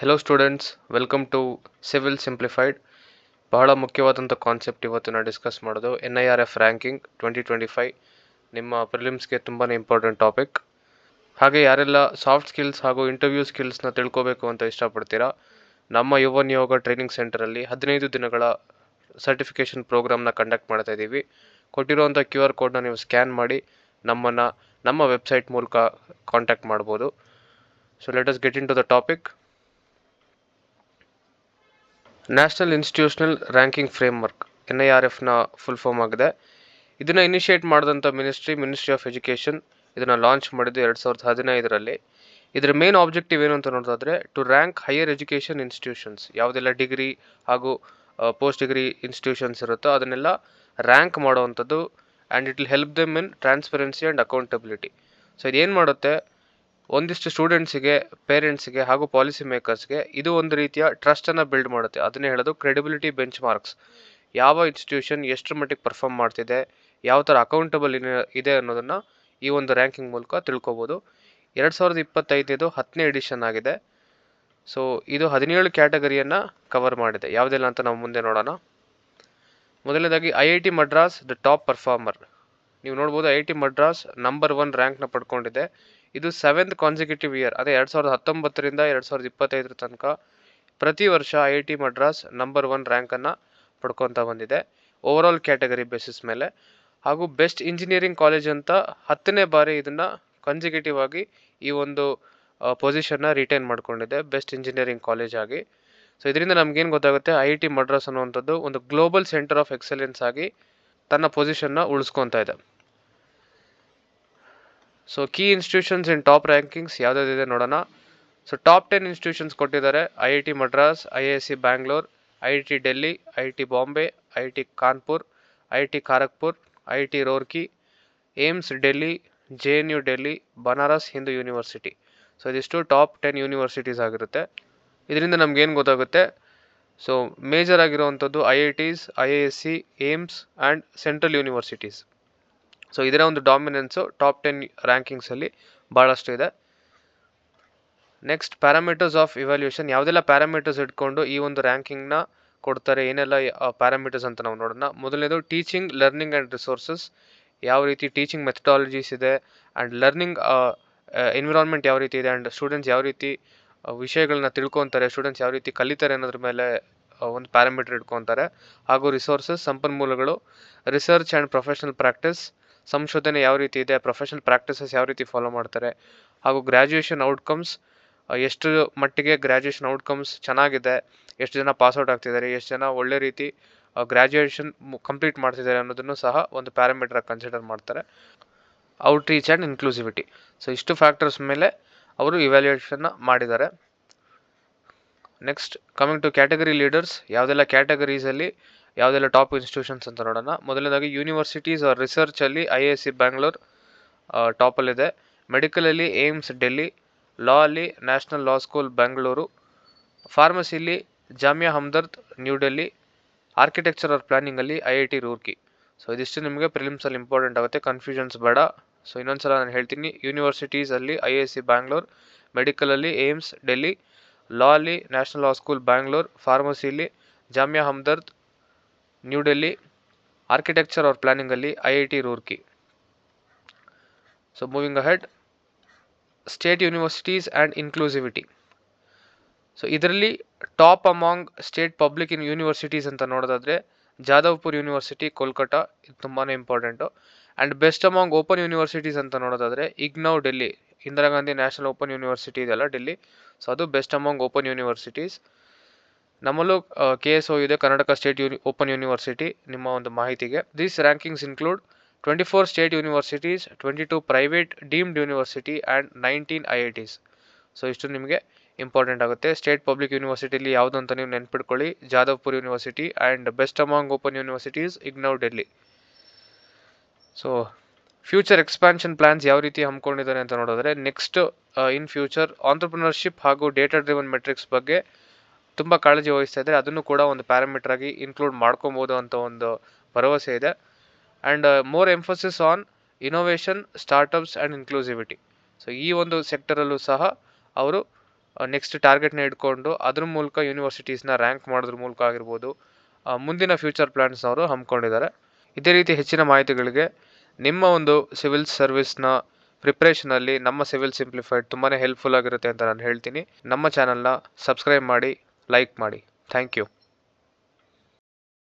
Hello students welcome to civil simplified ಬಹಳ ಮುಖ್ಯವಾದಂಥ concept ಇವತ್ತು ನಾವು ಡಿಸ್ಕಸ್ ಮಾಡೋದು. N I R F ranking twenty twenty five ನಿಮ್ಮ ಪ್ರಿಲಿಮ್ಸ್ಗೆ ತುಂಬಾ ಇಂಪಾರ್ಟೆಂಟ್ ಟಾಪಿಕ್ ಹಾಗೆ ಯಾರೆಲ್ಲ ಸಾಫ್ಟ್ ಸ್ಕಿಲ್ಸ್ ಹಾಗೂ ಇಂಟರ್ವ್ಯೂ ಸ್ಕಿಲ್ಸ್ನ ತಿಳ್ಕೋಬೇಕು ಅಂತ ಇಷ್ಟಪಡ್ತೀರಾ? ನಮ್ಮ ಯುವ ನಿಯೋಗ ಟ್ರೈನಿಂಗ್ ಸೆಂಟರಲ್ಲಿ ಹದಿನೈದು ದಿನಗಳ ಸರ್ಟಿಫಿಕೇಷನ್ ಪ್ರೋಗ್ರಾಮ್ನ ಕಂಡಕ್ಟ್ ಮಾಡ್ತಾ ಇದ್ದೀವಿ. ಕೊಟ್ಟಿರುವಂಥ ಕ್ಯೂ ಆರ್ ಕೋಡ್ನ ನೀವು ಸ್ಕ್ಯಾನ್ ಮಾಡಿ ನಮ್ಮನ್ನು, ನಮ್ಮ ವೆಬ್ಸೈಟ್ ಮೂಲಕ ಕಾಂಟ್ಯಾಕ್ಟ್ ಮಾಡ್ಬೋದು. So let us get into the topic national institutional ranking framework N I R ಎಫ್ನ full form ಆಗಿದೆ. ಇದನ್ನು ಇನಿಷಿಯೇಟ್ ಮಾಡಿದಂಥ ಮಿನಿಸ್ಟ್ರಿ ಮಿನಿಸ್ಟ್ರಿ ಆಫ್ ಎಜುಕೇಷನ್ ಇದನ್ನು ಲಾಂಚ್ ಮಾಡಿದ್ದು ಎರಡು ಸಾವಿರದ ಹದಿನೈದರಲ್ಲಿ. ಇದರ ಮೇನ್ ಆಬ್ಜೆಕ್ಟಿವ್ ಏನು ಅಂತ ನೋಡೋದಾದರೆ to rank higher education institutions ಯಾವುದೆಲ್ಲ ಡಿಗ್ರಿ ಹಾಗೂ ಪೋಸ್ಟ್ ಡಿಗ್ರಿ ಇನ್ಸ್ಟಿಟ್ಯೂಷನ್ಸ್ ಇರುತ್ತೋ ಅದನ್ನೆಲ್ಲ ರ್ಯಾಂಕ್ ಮಾಡುವಂಥದ್ದು and it will help them in transparency and accountability so ಇದೇನು ಮಾಡುತ್ತೆ? ಒಂದಿಷ್ಟು ಸ್ಟೂಡೆಂಟ್ಸಿಗೆ ಪೇರೆಂಟ್ಸ್ಗೆ ಹಾಗೂ ಪಾಲಿಸಿ ಮೇಕರ್ಸ್ಗೆ ಇದು ಒಂದು ರೀತಿಯ ಟ್ರಸ್ಟನ್ನು ಬಿಲ್ಡ್ ಮಾಡುತ್ತೆ. ಅದನ್ನೇ ಹೇಳೋದು ಕ್ರೆಡಿಬಿಲಿಟಿ ಬೆಂಚ್ ಮಾರ್ಕ್ಸ್ ಯಾವ ಇನ್ಸ್ಟಿಟ್ಯೂಷನ್ ಎಷ್ಟು ಮಟ್ಟಿಗೆ ಪರ್ಫಾರ್ಮ್ ಮಾಡ್ತಿದೆ, ಯಾವ ಥರ ಅಕೌಂಟಬಲ್ ಇದೆ ಅನ್ನೋದನ್ನು ಈ ಒಂದು ರ್ಯಾಂಕಿಂಗ್ ಮೂಲಕ ತಿಳ್ಕೊಬೋದು. ಎರಡು ಸಾವಿರದ ಇಪ್ಪತ್ತೈದನೇದು ಹತ್ತನೇ ಎಡಿಷನ್ ಆಗಿದೆ. ಸೊ ಇದು ಹದಿನೇಳು ಕ್ಯಾಟಗರಿಯನ್ನು ಕವರ್ ಮಾಡಿದೆ. ಯಾವುದೆಲ್ಲ ಅಂತ ನಾವು ಮುಂದೆ ನೋಡೋಣ. ಮೊದಲನೇದಾಗಿ, I I T Madras the top performer ನೀವು ನೋಡ್ಬೋದು I T Madras number one ರ್ಯಾಂಕ್ನ ಪಡ್ಕೊಂಡಿದೆ. ಇದು ಸೆವೆಂತ್ ಕಾನ್ಸಿಕ್ಯೂಟಿವ್ ಇಯರ್ ಅದೇ ಎರಡು ಸಾವಿರದ ಹತ್ತೊಂಬತ್ತರಿಂದ ಎರಡು ಸಾವಿರದ ಇಪ್ಪತ್ತೈದರ ತನಕ ಪ್ರತಿ ವರ್ಷ I I T Madras number one ರ್ಯಾಂಕನ್ನು ಪಡ್ಕೊತಾ ಬಂದಿದೆ. ಓವರಾಲ್ ಕ್ಯಾಟಗರಿ ಬೇಸಿಸ್ ಮೇಲೆ. ಹಾಗೂ ಬೆಸ್ಟ್ ಇಂಜಿನಿಯರಿಂಗ್ ಕಾಲೇಜ್ ಅಂತ ಹತ್ತನೇ ಬಾರಿ ಇದನ್ನು ಕನ್ಸಿಕ್ಯೂಟಿವ್ ಆಗಿ ಈ ಒಂದು ಪೊಸಿಷನ್ನ ರಿಟೈನ್ ಮಾಡ್ಕೊಂಡಿದೆ ಬೆಸ್ಟ್ ಇಂಜಿನಿಯರಿಂಗ್ ಕಾಲೇಜ್ ಆಗಿ. ಸೊ ಇದರಿಂದ ನಮಗೇನು ಗೊತ್ತಾಗುತ್ತೆ, ಐ ಐ ಟಿ ಮಡ್ರಾಸ್ ಅನ್ನುವಂಥದ್ದು ಒಂದು ಗ್ಲೋಬಲ್ ಸೆಂಟರ್ ಆಫ್ ಎಕ್ಸಲೆನ್ಸ್ ಆಗಿ ತನ್ನ ಪೊಸಿಷನ್ನ ಉಳಿಸ್ಕೊತಾ ಇದೆ. So key institutions in top rankings ಯಾವುದಾದಿದೆ ನೋಡೋಣ ಸೊ ಟಾಪ್ ಟೆನ್ ಇನ್ಸ್ಟಿಟ್ಯೂಷನ್ಸ್ ಕೊಟ್ಟಿದ್ದಾರೆ I I T Madras I I C Bangalore I I T Delhi I I T Bombay I I T Kanpur I I T Kharagpur I I T Roorkee AIIMS Delhi J N U Delhi Banaras Hindu university so ಇದಿಷ್ಟು top ten universities ಆಗಿರುತ್ತೆ. ಇದರಿಂದ ನಮಗೇನು ಗೊತ್ತಾಗುತ್ತೆ? So major ಆಗಿರುವಂಥದ್ದು I I Ts I I S C AIIMS and central universities so ಇದರ ಒಂದು dominance top ten ರ್ಯಾಂಕಿಂಗ್ಸಲ್ಲಿ ಭಾಳಷ್ಟು ಇದೆ. ನೆಕ್ಸ್ಟ್ ಪ್ಯಾರಾಮೀಟರ್ಸ್ ಆಫ್ ಇವ್ಯಾಲ್ಯೂಷನ್ ಯಾವುದೆಲ್ಲ ಪ್ಯಾರಾಮೀಟರ್ಸ್ ಇಟ್ಕೊಂಡು ಈ ಒಂದು ರ್ಯಾಂಕಿಂಗ್ನ ಕೊಡ್ತಾರೆ, ಏನೆಲ್ಲ ಪ್ಯಾರಾಮೀಟರ್ಸ್ ಅಂತ ನಾವು ನೋಡೋಣ. ಮೊದಲನೇದು ಟೀಚಿಂಗ್ ಲರ್ನಿಂಗ್ ಆ್ಯಂಡ್ ರಿಸೋರ್ಸಸ್ ಯಾವ ರೀತಿ ಟೀಚಿಂಗ್ ಮೆಥಡಾಲಜೀಸ್ ಇದೆ ಆ್ಯಂಡ್ ಲರ್ನಿಂಗ್ ಎನ್ವಿರಾನ್ಮೆಂಟ್ ಯಾವ ರೀತಿ ಇದೆ ಆ್ಯಂಡ್ ಸ್ಟೂಡೆಂಟ್ಸ್ ಯಾವ ರೀತಿ ವಿಷಯಗಳನ್ನ ತಿಳ್ಕೊತಾರೆ ಸ್ಟೂಡೆಂಟ್ಸ್ ಯಾವ ರೀತಿ ಕಲಿತಾರೆ ಅನ್ನೋದ್ರ ಮೇಲೆ ಒಂದು ಪ್ಯಾರಾಮೀಟರ್ ಇಟ್ಕೊತಾರೆ. ಹಾಗೂ ರಿಸೋರ್ಸಸ್ ಸಂಪನ್ಮೂಲಗಳು ರಿಸರ್ಚ್ ಆ್ಯಂಡ್ ಪ್ರೊಫೆಷನಲ್ ಪ್ರಾಕ್ಟೀಸ್ ಸಂಶೋಧನೆ ಯಾವ ರೀತಿ ಇದೆ ಪ್ರೊಫೆಷನಲ್ ಪ್ರಾಕ್ಟೀಸಸ್ ಯಾವ ರೀತಿ ಫಾಲೋ ಮಾಡ್ತಾರೆ, ಹಾಗೂ ಗ್ರ್ಯಾಜುಯೇಷನ್ ಔಟ್ಕಮ್ಸ್ ಎಷ್ಟು ಮಟ್ಟಿಗೆ ಗ್ರ್ಯಾಜುಯೇಷನ್ ಔಟ್ಕಮ್ಸ್ ಚೆನ್ನಾಗಿದೆ, ಎಷ್ಟು ಜನ ಪಾಸ್ಔಟ್ ಆಗ್ತಿದ್ದಾರೆ, ಎಷ್ಟು ಜನ ಒಳ್ಳೆ ರೀತಿ ಗ್ರ್ಯಾಜುಯೇಷನ್ ಕಂಪ್ಲೀಟ್ ಮಾಡ್ತಿದ್ದಾರೆ ಅನ್ನೋದನ್ನು ಸಹ ಒಂದು ಪ್ಯಾರಾಮೀಟರ್ ಕನ್ಸಿಡರ್ ಮಾಡ್ತಾರೆ. Outreach and inclusivity so ಇಷ್ಟು ಫ್ಯಾಕ್ಟರ್ಸ್ ಮೇಲೆ ಅವರು ಇವ್ಯಾಲ್ಯೂಯೇಷನ್ನ ಮಾಡಿದ್ದಾರೆ. Next coming to category leaders ಯಾವುದೆಲ್ಲ ಕ್ಯಾಟಗರೀಸಲ್ಲಿ ಯಾವುದೆಲ್ಲ ಟಾಪ್ ಇನ್ಸ್ಟಿಟ್ಯೂಷನ್ಸ್ ಅಂತ ನೋಡೋಣ. ಮೊದಲನೇದಾಗಿ ಯೂನಿವರ್ಸಿಟೀಸ್ ಆರ್ ರಿಸರ್ಚಲ್ಲಿ ಐ ಎಸ್ ಸಿ ಬ್ಯಾಂಗ್ಳೂರ್ ಟಾಪಲ್ಲಿದೆ ಮೆಡಿಕಲಲ್ಲಿ ಏಮ್ಸ್, ಡೆಲ್ಲಿ, ಲಾ ಅಲ್ಲಿ ನ್ಯಾಷನಲ್ ಲಾ ಸ್ಕೂಲ್ ಬೆಂಗಳೂರು ಫಾರ್ಮಸಿಲಿ Jamia Hamdard, new Delhi, architecture or ಪ್ಲಾನಿಂಗಲ್ಲಿ I I T Roorkee. So ಇದಿಷ್ಟು ನಿಮಗೆ ಪ್ರಿಲಿಮ್ಸಲ್ಲಿ ಇಂಪಾರ್ಟೆಂಟ್ ಆಗುತ್ತೆ ಕನ್ಫ್ಯೂಷನ್ಸ್ ಬೇಡ. ಸೊ ಇನ್ನೊಂದ್ಸಲ ನಾನು ಹೇಳ್ತೀನಿ ಯೂನಿವರ್ಸಿಟೀಸಲ್ಲಿ ಐ ಎಸ್ ಸಿ ಬ್ಯಾಂಗ್ಳೂರ್ ಮೆಡಿಕಲಲ್ಲಿ ಏಮ್ಸ್, ಡೆಲ್ಲಿ, ಲಾ ಅಲ್ಲಿ ನ್ಯಾಷನಲ್ ಲಾ ಸ್ಕೂಲ್ ಬ್ಯಾಂಗ್ಳೂರ್ ಫಾರ್ಮಸಿಲಿ Jamia Hamdard new Delhi architecture or ಪ್ಲಾನಿಂಗಲ್ಲಿ I I T Roorkee so moving ahead state universities and inclusivity so ಇದರಲ್ಲಿ top among state public in universities ಅಂತ ನೋಡೋದಾದರೆ, ಜಾದವ್ಪುರ್ ಯೂನಿವರ್ಸಿಟಿ ಕೋಲ್ಕತ್ತಾ ಇದು ತುಂಬಾ important and best among open universities ಅಂತ ನೋಡೋದಾದರೆ IGNOU Delhi Indira Gandhi national open university ಇದೆಯಲ್ಲ Delhi so ಅದು best among open universities ನಮ್ಮಲ್ಲೂ ಕೆ ಎಸ್ ಇದೆ, Karnataka state uni open university ನಿಮ್ಮ ಒಂದು ಮಾಹಿತಿಗೆ. These rankings include twenty four state universities twenty two private deemed university and nineteen I I Ts so ಇಷ್ಟು ನಿಮಗೆ important ಆಗುತ್ತೆ. State public ಯೂನಿವರ್ಸಿಟಿಲಿ ಯಾವುದು ಅಂತ ನೀವು ನೆನ್ಪಿಟ್ಕೊಳ್ಳಿ. Jadavpur university and best among open universities IGNOU Delhi so future expansion plans ಯಾವ ರೀತಿ ಹಮ್ಮಿಕೊಂಡಿದ್ದಾರೆ ಅಂತ ನೋಡಿದ್ರೆ ನೆಕ್ಸ್ಟ್ ಇನ್ ಫ್ಯೂಚರ್ ಆಂಟ್ರಪ್ರಿನರ್ಶಿಪ್ ಹಾಗೂ ಡೇಟಾ ಡ್ರಿವನ್ ಮೆಟ್ರಿಕ್ಸ್ ಬಗ್ಗೆ ತುಂಬ ಕಾಳಜಿ ವಹಿಸ್ತಾ ಇದ್ದಾರೆ. ಅದನ್ನು ಕೂಡ ಒಂದು ಪ್ಯಾರಾಮೀಟರ್ ಆಗಿ ಇನ್ಕ್ಲೂಡ್ ಮಾಡ್ಕೊಬೋದು ಅಂತ ಒಂದು ಭರವಸೆ ಇದೆ. And more emphasis on innovation startups and inclusivity so ಈ ಒಂದು ಸೆಕ್ಟರಲ್ಲೂ ಸಹ ಅವರು ನೆಕ್ಸ್ಟ್ ಟಾರ್ಗೆಟ್ನ ಇಟ್ಕೊಂಡು ಅದ್ರ ಮೂಲಕ ಯೂನಿವರ್ಸಿಟೀಸ್ನ ರ್ಯಾಂಕ್ ಮಾಡೋದ್ರ ಮೂಲಕ ಆಗಿರ್ಬೋದು ಮುಂದಿನ ಫ್ಯೂಚರ್ ಪ್ಲಾನ್ಸ್ ಅವರು ಹಮ್ಮಿಕೊಂಡಿದ್ದಾರೆ ಇದೇ ರೀತಿ ಹೆಚ್ಚಿನ ಮಾಹಿತಿಗಳಿಗೆ ನಿಮ್ಮ ಒಂದು ಸಿವಿಲ್ ಸರ್ವಿಸ್ನ ಪ್ರಿಪ್ರೇಷನಲ್ಲಿ ನಮ್ಮ ಸಿವಿಲ್ ಸಿಂಪ್ಲಿಫೈಡ್ ತುಂಬಾ ಹೆಲ್ಪ್ಫುಲ್ ಆಗಿರುತ್ತೆ ಅಂತ ನಾನು ಹೇಳ್ತೀನಿ. ನಮ್ಮ ಚಾನಲ್ನ ಸಬ್ಸ್ಕ್ರೈಬ್ ಮಾಡಿ ಲೈಕ್ ಮಾಡಿ. Thank you